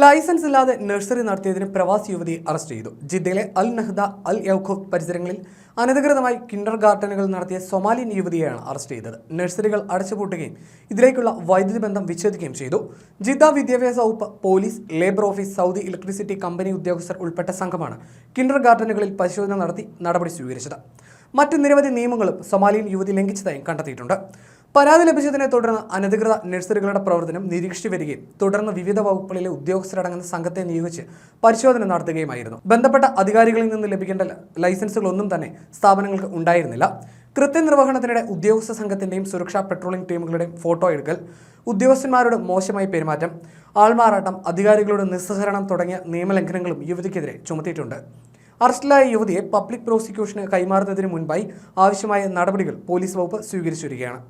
Licence ഇല്ലാതെ nursery നടത്തിയതിന് പ്രവാസി യുവതിയെ അറസ്റ്റ് ചെയ്തു. ജിദ്ദയിലെ അൽ നഹ്ദ അൽ യൗഖൂഫ് പരിസരങ്ങളിൽ അനധികൃതമായി കിൻഡർ ഗാർഡനുകൾ നടത്തിയ സൊമാലിയൻ യുവതിയെയാണ് അറസ്റ്റ് ചെയ്തത്. നഴ്സറികൾ അടച്ചുപൂട്ടുകയും ഇതിലേക്കുള്ള വൈദ്യുതി ബന്ധം വിച്ഛേദിക്കുകയും ചെയ്തു. ജിദ്ദ വിദ്യാഭ്യാസ വകുപ്പ് police labour office Saudi electricity company ഉദ്യോഗസ്ഥർ ഉൾപ്പെട്ട സംഘമാണ് കിൻഡർ ഗാർഡനുകളിൽ പരിശോധന നടത്തി നടപടി സ്വീകരിച്ചത്. മറ്റ് നിരവധി നിയമങ്ങളും സൊമാലിയൻ യുവതി ലംഘിച്ചതായും കണ്ടെത്തിയിട്ടുണ്ട്. പരാതി ലഭിച്ചതിനെ തുടർന്ന് അനധികൃത നഴ്സറികളുടെ പ്രവർത്തനം നിരീക്ഷിച്ചു വരികയും തുടർന്ന് വിവിധ വകുപ്പുകളിലെ ഉദ്യോഗസ്ഥരടങ്ങുന്ന സംഘത്തെ നിയോഗിച്ച് പരിശോധന നടത്തുകയുമായിരുന്നു. ബന്ധപ്പെട്ട അധികാരികളിൽ നിന്ന് ലഭിക്കേണ്ട ലൈസൻസുകളൊന്നും തന്നെ സ്ഥാപനങ്ങൾക്ക് ഉണ്ടായിരുന്നില്ല. കൃത്യനിർവഹണത്തിനിടെ ഉദ്യോഗസ്ഥ സംഘത്തിന്റെയും സുരക്ഷാ പെട്രോളിംഗ് ടീമുകളുടെയും ഫോട്ടോ എടുക്കൽ ഉദ്യോഗസ്ഥന്മാരോട് മോശമായി പെരുമാറ്റം ആൾമാറാട്ടം അധികാരികളുടെ നിസ്സഹരണം തുടങ്ങിയ നിയമലംഘനങ്ങളും യുവതിക്കെതിരെ ചുമത്തിയിട്ടുണ്ട്. അറസ്റ്റിലായ യുവതിയെ പബ്ലിക് പ്രോസിക്യൂഷന് കൈമാറുന്നതിന് മുൻപായി ആവശ്യമായ നടപടികൾ പോലീസ് വകുപ്പ് സ്വീകരിച്ചു വരികയാണ്.